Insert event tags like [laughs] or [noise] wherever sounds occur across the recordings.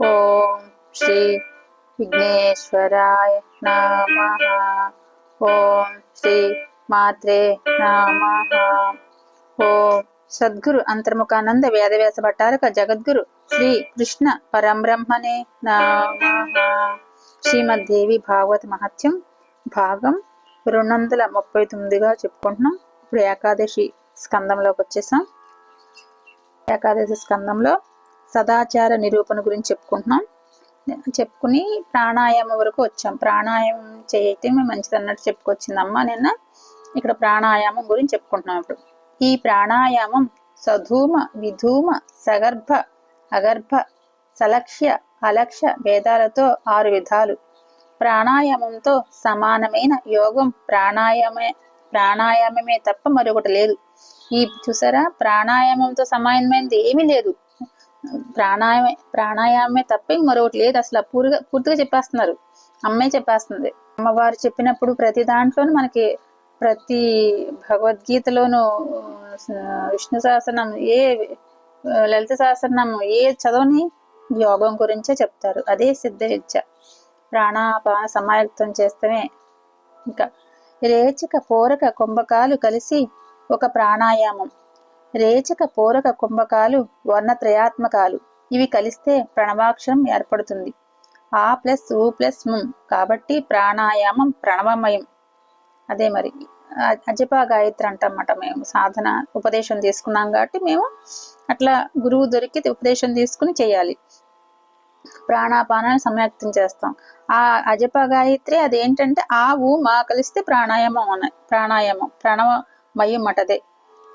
ఓం శ్రీ విఘ్నేశ్వరాయ నమ ఓం శ్రీ మాత్రే నమ ఓం సద్గురు అంతర్ముఖానంద వేదవ్యాస భట్టారక జగద్గురు శ్రీ కృష్ణ పరంబ్రహ్మనే నమ శ్రీమద్దేవి భాగవత మహత్యం భాగం రెండు వందల ముప్పై తొమ్మిదిగా చెప్పుకుంటున్నాం. ఇప్పుడు ఏకాదశి స్కందంలోకి వచ్చేసాం. ఏకాదశి స్కందంలో సదాచార నిరూపణ గురించి చెప్పుకుంటున్నాం. చెప్పుకుని ప్రాణాయామం వరకు వచ్చాం. ప్రాణాయామం చేయటం మంచిది అన్నట్టు చెప్పుకొచ్చిందమ్మ నిన్న. ఇక్కడ ప్రాణాయామం గురించి చెప్పుకుంటున్నాం ఇప్పుడు. ఈ ప్రాణాయామం సధూమ విధూమ సగర్భ అగర్భ సలక్ష్య అలక్ష్య భేదాలతో ఆరు విధాలు. ప్రాణాయామంతో సమానమైన యోగం ప్రాణాయామే ప్రాణాయామమే తప్ప మరొకటి లేదు. ఈ చూసారా? ప్రాణాయామంతో సమానమైనది ఏమీ లేదు. ప్రాణాయామే ప్రాణాయామమే తప్ప మరొకటి లేదు. అసలు పూర్తిగా పూర్తిగా చెప్పేస్తున్నారు. అమ్మే చెప్పేస్తుంది. అమ్మవారు చెప్పినప్పుడు ప్రతి దాంట్లోనూ మనకి ప్రతి భగవద్గీతలోను విష్ణు సహస్రనామం ఏ లలిత సహస్రనామం ఏ చదవని యోగం గురించే చెప్తారు. అదే సిద్ధ విద్య ప్రాణాపాన సమాయుక్తం చేస్తమే ఇంకా. రేచక పూరక కుంభకాలు కలిసి ఒక ప్రాణాయామం. రేచక పూరక కుంభకాలు వర్ణత్రయాత్మకాలు. ఇవి కలిస్తే ప్రణవాక్షరం ఏర్పడుతుంది. ఆ ప్లస్ ఊ ప్లస్ ముం. కాబట్టి ప్రాణాయామం ప్రణవమయం. అదే మరి అజపా గాయత్రి అంటమాట మేము. సాధన ఉపదేశం తీసుకున్నాం కాబట్టి మేము అట్లా గురువు దొరికి ఉపదేశం తీసుకుని చేయాలి. ప్రాణాపానాన్ని సమయక్తం చేస్తాం. ఆ అజప గాయత్రి అదేంటంటే ఆ ఊ మా కలిస్తే ప్రాణాయామం అన్నాయి ప్రాణాయామం ప్రణవమయం అటదే.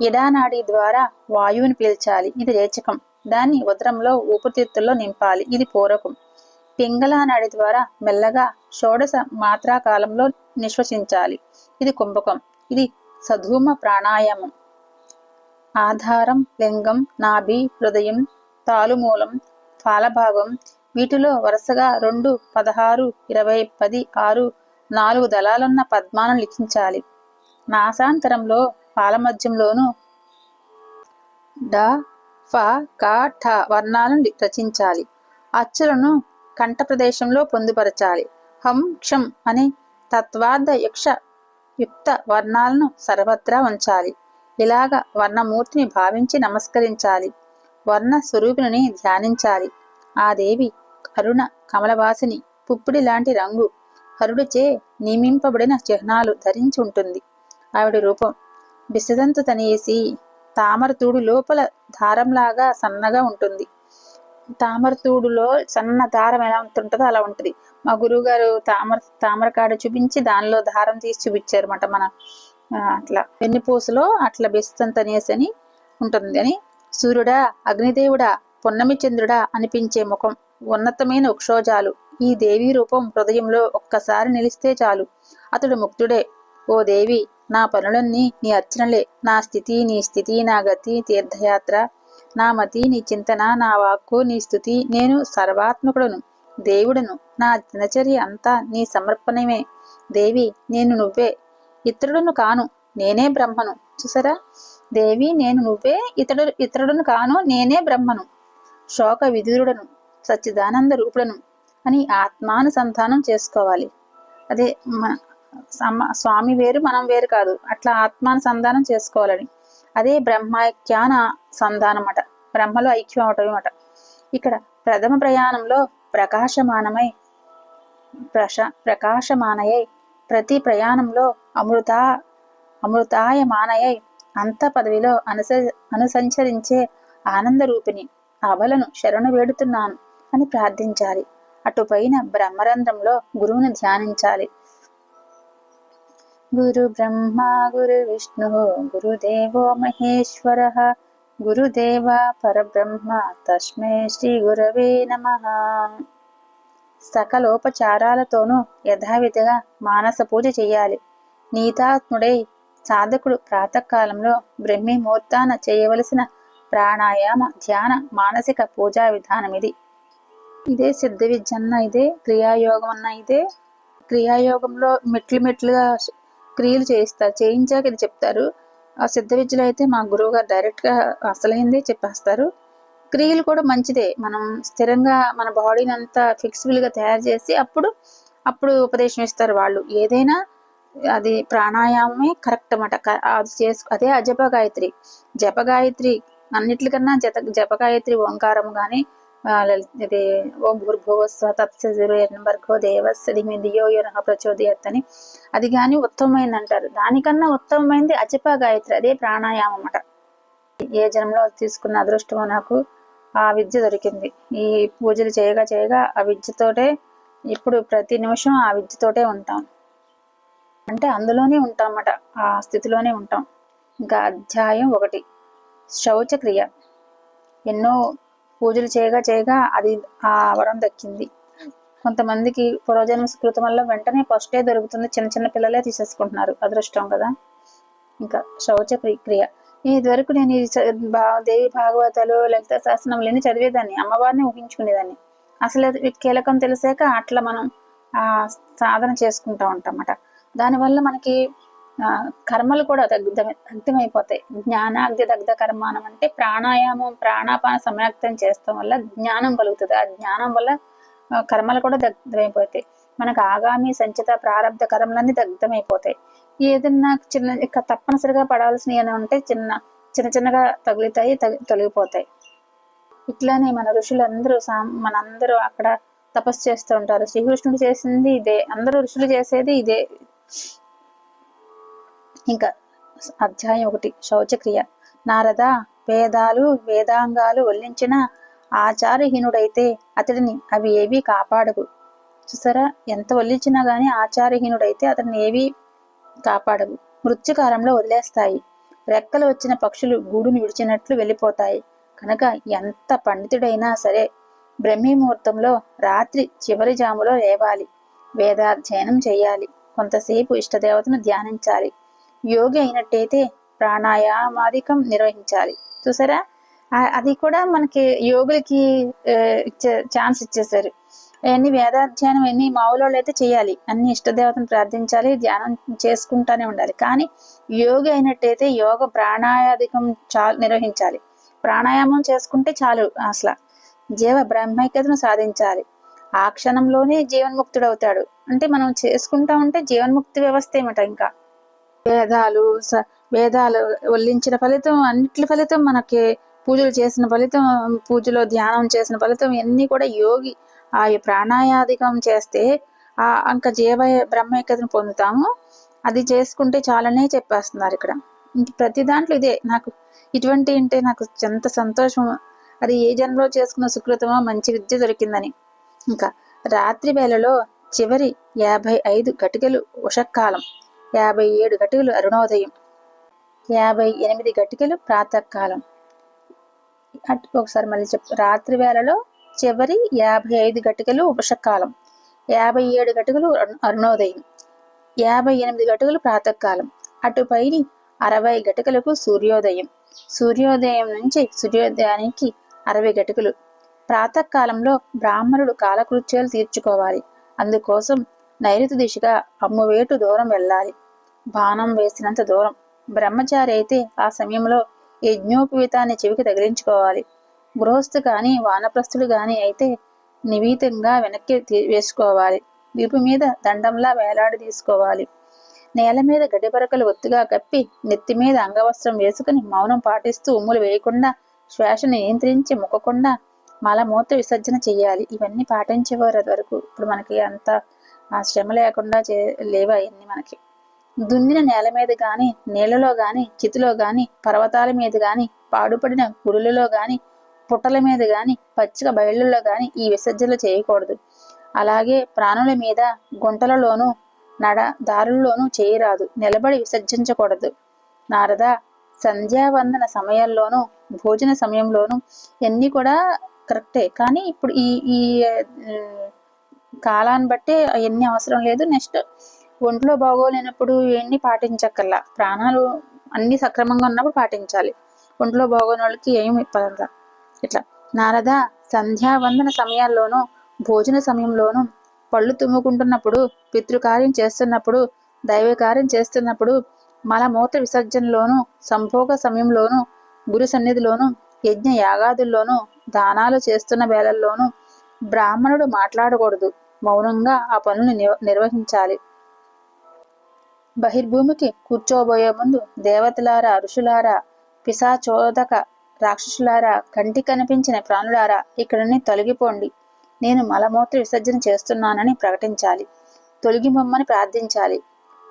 ఇడానాడి ద్వారా వాయువుని పీల్చాలి. ఇది రేచకం దాన్ని ఉదరంలో ఊపిరితిత్తుల్లో నింపాలి. ఇది పూరకం. పింగళ నాడి ద్వారా మెల్లగా షోడశ మాత్రా కాలంలో నిశ్వసించాలి. ఇది కుంభకం. ఇది సధూమ ప్రాణాయామం. ఆధారం లింగం నాభి హృదయం తాలుమూలం ఫాలభాగం. వీటిలో వరుసగా రెండు పదహారు ఇరవై పది ఆరు నాలుగు దళాలున్న పద్మాను లిఖించాలి. నాసాంతరంలో పాలమధ్యంలోను డ ఫ క ఠ వర్ణాలను రచించాలి. అచ్చులను కంఠ ప్రదేశంలో పొందుపరచాలి. హం క్షం అనే తత్వార్థ యక్ష యుక్త వర్ణాలను సర్వత్రా ఉంచాలి. ఇలాగ వర్ణమూర్తిని భావించి నమస్కరించాలి. వర్ణ స్వరూపిణిని ధ్యానించాలి. ఆ దేవి కరుణ కమలవాసిని పుప్పిడి లాంటి రంగు హరుడిచే నియమింపబడిన చిహ్నాలు ధరించి ఉంటుంది. ఆవిడ రూపం బిసదంతు తనేసి తామరతూడు లోపల దారంలాగా సన్నగా ఉంటుంది. తామరతూడులో సన్న దారం ఎలా ఉంటుంటుందో అలా ఉంటుంది. మా గురువు గారు తామర తామరకాడ చూపించి దానిలో దారం తీసి చూపించారు అనమాట మన అట్లా వెన్నుపూసలో అట్లా బెస్తంతనేసి అని ఉంటుంది. అని సూర్యుడా అగ్నిదేవుడా పొన్నమి చంద్రుడా అనిపించే ముఖం ఉన్నతమైన ఉక్షోజాలు ఈ దేవి రూపం హృదయంలో ఒక్కసారి నిలిస్తే చాలు. అతడు ముక్తుడే. ఓ దేవి నా పనులన్నీ నీ అర్చనలే. నా స్థితి నీ స్థితి నా గతి తీర్థయాత్ర నా మతి నీ చింతన నా వాక్కు నీ స్థుతి నేను సర్వాత్మకుడను దేవుడును. నా దినచర్య అంతా నీ సమర్పణమే. దేవి నేను నువ్వే ఇతరుడును కాను నేనే బ్రహ్మను. చూసారా? దేవి నేను నువ్వే ఇతడు ఇతరుడును కాను నేనే బ్రహ్మను. శోక విధురుడను సచ్చిదానంద రూపుడను అని ఆత్మానుసంధానం చేసుకోవాలి. అదే మన స్వామి వేరు మనం వేరు కాదు. అట్లా ఆత్మానుసంధానం చేసుకోవాలని. అదే బ్రహ్మైక్యాన సంధానం అట బ్రహ్మలో ఐక్యం అవటం అట ఇక్కడ ప్రథమ ప్రయాణంలో ప్రకాశమానమై ప్రశ ప్రకాశమానయై ప్రతి ప్రయాణంలో అమృత అమృతాయమానయై అంత పదవిలో అనుస అనుసంచరించే ఆనంద రూపిణి అవలను శరణు వేడుతున్నాను అని ప్రార్థించాలి. అటుపైన బ్రహ్మరంధ్రంలో గురువును ధ్యానించాలి. గురు బ్రహ్మ గురు విష్ణు గురుదేవో మహేశ్వర. గురుదేవ పరబ్రహ్మ తస్మై శ్రీ గురవే నమ. సకలోపచారాలతోనూ యథావిధిగా మానస పూజ చేయాలి. నీతాత్ముడై సాధకుడు ప్రాతకాలంలో బ్రహ్మి ముహూర్తాన చేయవలసిన ప్రాణాయామ ధ్యాన మానసిక పూజా విధానం ఇది. ఇదే సిద్ధ విద్య అన్న ఇదే క్రియాయోగం అన్న ఇదే. క్రియాయోగంలో మెట్లు మెట్లుగా క్రియలు చేయిస్తారు చేయించాక ఇది చెప్తారు. ఆ సిద్ధ విద్యలో అయితే మా గురువు గారు డైరెక్ట్గా అసలైందే చెప్పేస్తారు. క్రియలు కూడా మంచిదే. మనం స్థిరంగా మన బాడీని అంతా ఫ్లెక్సిబుల్గా తయారు చేసి అప్పుడు అప్పుడు ఉపదేశం ఇస్తారు వాళ్ళు. ఏదైనా అది ప్రాణాయామమే కరెక్ట్ అన్నమాట. అది చేసు అదే అజప గాయత్రి. జప గాయత్రి అన్నిటికన్నా జత జప గాయత్రి ఓంకారం కానీ ఇది ఓం భూర్భువస్వ తత్సర్గో దేవస్య దియో యోనః ప్రచోదయత్ అని అది కానీ ఉత్తమమైంది అంటారు దానికన్నా ఉత్తమమైంది అజప గాయత్రి. అదే ప్రాణాయామం అన్నమాట ఏ జన్మలో తీసుకున్న అదృష్టమో నాకు ఆ విద్య దొరికింది. ఈ పూజలు చేయగా చేయగా ఆ విద్యతోటే ఇప్పుడు ప్రతి నిమిషం ఆ విద్యతోటే ఉంటాం. అంటే అందులోనే ఉంటాం అన్నమాట ఆ స్థితిలోనే ఉంటాం. ఇంకా అధ్యాయం ఒకటి. శౌచక్రియ. ఎన్నో పూజలు చేయగా చేయగా అది ఆ వరం దక్కింది. కొంతమందికి పూర్వజన్మ సుకృతం వల్ల వెంటనే ఫస్టే దొరుకుతుంది. చిన్న చిన్న పిల్లలే తీసేసుకుంటున్నారు. అదృష్టం కదా. ఇంకా శౌచ ప్రక్రియ క్రియ. ఇది వరకు నేను దేవి భాగవతాలు లలిత శాసనం లేని చదివేదాన్ని? అమ్మవారిని ఊహించుకునేదాన్ని. అసలు కీలకం తెలిసాక అట్లా మనం ఆ సాధన చేసుకుంటా ఉంటాం అన్నమాట దానివల్ల మనకి కర్మలు కూడా దగ్ధ దగ్ధమైపోతాయి జ్ఞానాగ్ని దగ్ధ కర్మానం అంటే ప్రాణాయామం ప్రాణాపాన సమాక్తం చేస్తాం వల్ల జ్ఞానం కలుగుతుంది. ఆ జ్ఞానం వల్ల కర్మలు కూడా దగ్ధమైపోతాయి. మనకు ఆగామి సంచిత ప్రారంభ కర్మలన్నీ దగ్ధమైపోతాయి. ఏదన్నా చిన్న ఇక తప్పనిసరిగా పడాల్సినవి అని ఉంటే చిన్న చిన్న చిన్నగా తగులుతాయి తగి- తొలగిపోతాయి. ఇట్లానే మన ఋషులందరూ సా మనందరూ అక్కడ తపస్సు చేస్తూ ఉంటారు. శ్రీకృష్ణుడు చేసింది ఇదే అందరూ ఋషులు చేసేది ఇదే. ఇంకా అధ్యాయం ఒకటి. శౌచక్రియ. నారద వేదాలు వేదాంగాలు వల్లించిన ఆచారహీనుడైతే అతడిని అవి ఏవీ కాపాడవు. చూసారా? ఎంత వల్లించినా గాని ఆచారహీనుడైతే అతడిని ఏవి కాపాడవు. మృత్యుకాలంలో వదిలేస్తాయి. రెక్కలు వచ్చిన పక్షులు గూడును విడిచినట్లు వెళ్ళిపోతాయి. కనుక ఎంత పండితుడైనా సరే బ్రహ్మీ ముహూర్తంలో రాత్రి చివరి జాములో లేవాలి. వేదాధ్యయనం చేయాలి. కొంతసేపు ఇష్టదేవతను ధ్యానించాలి. యోగి అయినట్టయితే ప్రాణాయామాధికం నిర్వహించాలి. చూసారా? అది కూడా మనకి యోగులకి ఇచ్చే ఛాన్స్ ఇచ్చేసారు అన్ని వేదాధ్యానం ఎన్ని మామూలు వాళ్ళు అయితే చేయాలి. అన్ని ఇష్టదేవతను ప్రార్థించాలి ధ్యానం చేసుకుంటానే ఉండాలి. కానీ యోగి అయినట్టయితే యోగ ప్రాణాయాధికం చాలు నిర్వహించాలి. ప్రాణాయామం చేసుకుంటే చాలు అసలు. జీవ బ్రహ్మైక్యతను సాధించాలి. ఆ క్షణంలోనే జీవన్ముక్తుడవుతాడు. అంటే మనం చేసుకుంటా ఉంటే జీవన్ముక్తి వ్యవస్థ ఏమిట ఇంకా? వేదాలు స- వేదాలు వల్లించిన ఫలితం అన్నిటి ఫలితం మనకి పూజలు చేసిన ఫలితం పూజలో ధ్యానం చేసిన ఫలితం ఇవన్నీ కూడా యోగి ఆ ప్రాణాయాధికం చేస్తే ఆ ఇంకా జీవ బ్రహ్మైక్యతను పొందుతాము. అది చేసుకుంటే చాలనే చెప్పేస్తున్నారు ఇక్కడ. ప్రతి దాంట్లో ఇదే. నాకు ఇటువంటి అంటే నాకు ఎంత సంతోషం అది ఏ జన్మలో చేసుకున్న సుకృతమో మంచి విద్య దొరికిందని. ఇంకా రాత్రి వేళలో చివరి యాభై ఐదు గటికలు ఉషక్కాలం యాభై ఏడు గటికలు అరుణోదయం యాభై ఎనిమిది గటికలు ప్రాతకాలం. ఒకసారి మళ్ళీ చెప్పు రాత్రి వేళలో చివరి యాభై ఐదు గటికలు ఉషకాలం యాభై ఏడు గటికలు అరుణోదయం యాభై ఎనిమిది గటికలు ప్రాతకాలం. అటుపైని అరవై గటుకలకు సూర్యోదయం. సూర్యోదయం నుంచి సూర్యోదయానికి అరవై గటికలు ప్రాతకాలంలో బ్రాహ్మణుడు కాలకృత్యాలు తీర్చుకోవాలి. అందుకోసం నైరుతి దిశగా అమ్మువేటు దూరం వెళ్ళాలి. బాణం వేసినంత దూరం. బ్రహ్మచారి అయితే ఆ సమయంలో యజ్ఞోపవీతాన్ని చెవికి తగిలించుకోవాలి. గృహస్థు కానీ వానప్రస్థులు గాని అయితే నివీతంగా వెనక్కి తీ- వేసుకోవాలి. వీపు మీద దండంలా వేలాడి తీసుకోవాలి. నేల మీద గడ్డిపరకలు ఒత్తుగా కప్పి నెత్తి మీద అంగవస్త్రం వేసుకుని మౌనం పాటిస్తూ ఉమ్ములు వేయకుండా శ్వాస నియంత్రించి ముక్కకుండా మలమూత్ర విసర్జన చెయ్యాలి ఇవన్నీ పాటించేవారు అది వరకు. ఇప్పుడు మనకి అంత ఆ శ్రమ లేకుండా చే లేవా ఇవన్నీ మనకి. దున్నిన నేల మీద గాని నీళ్ళలో గాని చితిలో గాని పర్వతాల మీద గాని పాడుపడిన గుడులలో గాని పుట్టల మీద గాని పచ్చిక బయళ్ళలో గాని ఈ విసర్జనలు చేయకూడదు. అలాగే ప్రాణుల మీద గుంటలలోనూ నడ దారుల్లోనూ చేయరాదు. నిలబడి విసర్జించకూడదు. నారద సంధ్యావందన సమయంలోనూ భోజన సమయంలోనూ ఇవన్నీ కూడా కరెక్టే. కానీ ఇప్పుడు ఈ ఈ కాలాన్ని బట్టి అవన్నీ అవసరం లేదు. నెక్స్ట్ ఒంట్లో బాగోలేనప్పుడు ఇవన్నీ పాటించక్కర్లా. ప్రాణాలు అన్ని సక్రమంగా ఉన్నప్పుడు పాటించాలి. ఒంట్లో బాగోని వాళ్ళకి ఏమి ఇప్పదల్లా ఇట్లా. నారద సంధ్యావందన సమయాల్లోనూ భోజన సమయంలోనూ పళ్ళు తుమ్ముకుంటున్నప్పుడు పితృకార్యం చేస్తున్నప్పుడు దైవ కార్యం చేస్తున్నప్పుడు మలమూత్ర విసర్జనలోను సంభోగ సమయంలోను గురు సన్నిధిలోను యజ్ఞ యాగాదుల్లోనూ దానాలు చేస్తున్న వేళల్లోనూ బ్రాహ్మణుడు మాట్లాడకూడదు. మౌనంగా ఆ పనులు నిర్వహించాలి. బహిర్భూమికి కూర్చోబోయే ముందు దేవతలారా ఋషులారా పిశాచోదక రాక్షసులారా కంటి కనిపించిన ప్రాణులారా ఇక్కడిని తొలగిపోండి. నేను మలమూత్ర విసర్జన చేస్తున్నానని ప్రకటించాలి. తొలగిమమ్మని ప్రార్థించాలి.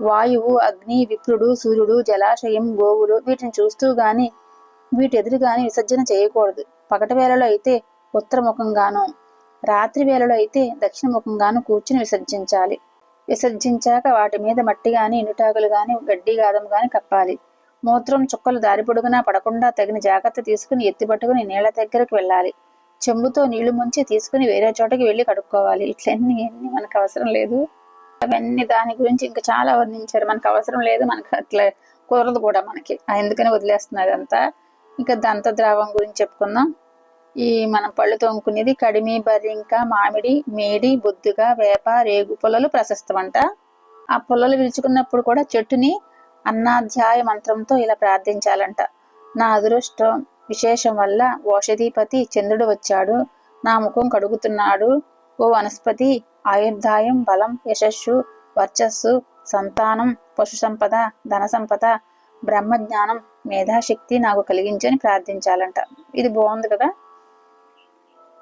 వాయువు అగ్ని విప్రుడు సూర్యుడు జలాశయం గోవులు వీటిని చూస్తూ గాని వీటి ఎదురు గాని విసర్జన చేయకూడదు. పగటి వేళలో అయితే ఉత్తరముఖంగాను రాత్రి వేళలో అయితే దక్షిణముఖంగాను కూర్చుని విసర్జించాలి. విసర్జించాక వాటి మీద మట్టి గాని ఎండుటాకులు గాని గడ్డి గాదం గాని కప్పాలి. మూత్రం చుక్కలు దారి పొడుగునా పడకుండా తగిన జాగ్రత్త తీసుకుని ఎత్తిపట్టుకుని నీళ్ళ దగ్గరకు వెళ్ళాలి. చెంబుతో నీళ్ళు ముంచి తీసుకుని వేరే చోటకి వెళ్ళి కడుక్కోవాలి. ఇట్లన్నీ ఎన్ని మనకు అవసరం లేదు. అవన్నీ దాని గురించి ఇంకా చాలా వర్ణించారు. మనకు అవసరం లేదు. మనకు అట్లా కుదరదు కూడా మనకి. ఎందుకని వదిలేస్తున్నారు అంతా? ఇంకా దంత ద్రావం గురించి చెప్పుకుందాం. ఈ మనం పళ్ళు తోముకునేది కడిమి బర్రింక మామిడి మేడి బొద్దుగా వేప రేగు పొలలు ప్రశస్తమంట ఆ పొలలు విలుచుకున్నప్పుడు కూడా చెట్టుని అన్నాధ్యాయ మంత్రంతో ఇలా ప్రార్థించాలంట. నా అదృష్టం విశేషం వల్ల ఓషధీపతి చంద్రుడు వచ్చాడు. నా ముఖం కడుగుతున్నాడు. ఓ వనస్పతి ఆయుర్దాయం బలం యశస్సు వర్చస్సు సంతానం పశు సంపద ధన సంపద బ్రహ్మజ్ఞానం మేధాశక్తి నాకు కలిగించని ప్రార్థించాలంట. ఇది బాగుంది కదా?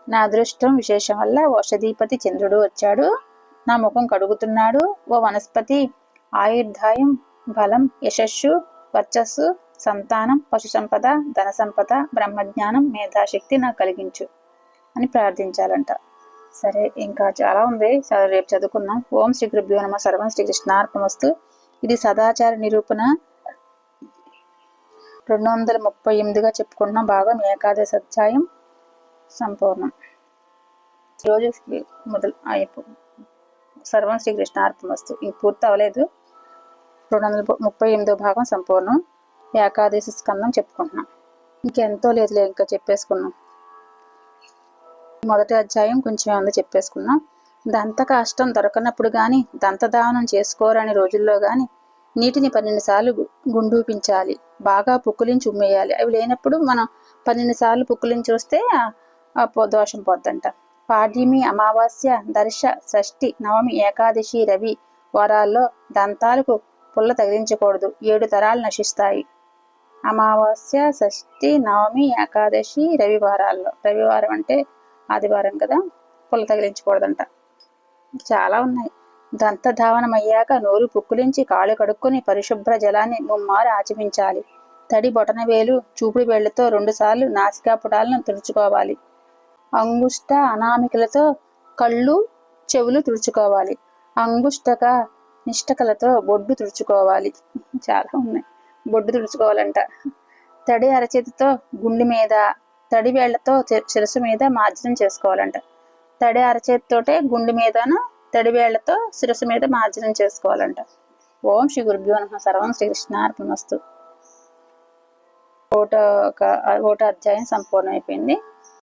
నా అదృష్టం విశేషం వల్ల ఓషధీపతి చంద్రుడు వచ్చాడు. నా ముఖం కడుగుతున్నాడు. ఓ వనస్పతి ఆయుర్దాయం బలం యశస్సు వర్చస్సు సంతానం పశు సంపద ధన సంపద బ్రహ్మజ్ఞానం మేధాశక్తి నాకు కలిగించు అని ప్రార్థించాలంట. సరే ఇంకా చాలా ఉంది. రేపు చదువుకుందాం. ఓం శ్రీ గురుభ్యో నమ. సర్వం శ్రీ కృష్ణార్పణమస్తు. ఇది సదాచార నిరూపణ. రెండు వందల ముప్పై ఎనిమిదిగా చెప్పుకున్న భాగం ఏకాదశి అధ్యాయం. సంపూర్ణం. రోజు మొదలు అయిపో సర్వం శ్రీ కృష్ణార్పణమస్తు ఇది పూర్తి అవ్వలేదు. రెండు వందల ముప్పై ఎనిమిదో భాగం సంపూర్ణం. ఏకాదశి స్కందం చెప్పుకుంటున్నాం. ఇంకెంతో లేదులే ఇంకా చెప్పేసుకున్నాం. మొదటి అధ్యాయం కొంచెం ఉంది చెప్పేసుకున్నాం. దంత కష్టం దొరకనప్పుడు కానీ దంతదానం చేసుకోరని రోజుల్లో కానీ నీటిని పన్నెండు సార్లు గుండూపించాలి. బాగా పుక్కులించి ఉమ్మేయాలి. అవి లేనప్పుడు మనం పన్నెండు సార్లు పుక్కులించి వస్తే దోషం పోద్దంట. పాడ్యమి అమావాస్య దర్శ షష్ఠి నవమి ఏకాదశి రవి వారాల్లో దంతాలకు పుల్ల తగిలించకూడదు. ఏడు తరాలు నశిస్తాయి. అమావాస్య షష్ఠి నవమి ఏకాదశి రవివారాల్లో రవివారం అంటే ఆదివారం కదా పుల్ల తగిలించకూడదంట. చాలా ఉన్నాయి. దంతధావనమయ్యాక నోరు పుక్కులించి కాళ్ళు కడుక్కొని పరిశుభ్ర జలాన్ని ముమ్మారు ఆచమించాలి. తడి బొటన వేలు చూపుడు వేళ్ళతో రెండుసార్లు నాసికా పుటాలను తుడుచుకోవాలి. అంగుష్ట అనామికలతో కళ్ళు చెవులు తుడుచుకోవాలి. అంగుష్టక నిష్టకలతో బొడ్డు తుడుచుకోవాలి. [laughs] చాలా ఉన్నాయి. బొడ్డు తుడుచుకోవాలంట. తడి అరచేతితో గుండె మీద తడి వేళ్ళతో శిరస్సు మీద మార్జనం చేసుకోవాలంట. తడి అరచేతితోటే గుండె మీదను తడి వేళ్ళతో శిరస్సు మీద మార్జనం చేసుకోవాలంట. ఓం శ్రీ గురుభ్యో నమ. సర్వం శ్రీకృష్ణార్పణమస్తు. ఓట ఒక ఓట అధ్యాయం సంపూర్ణమైపోయింది.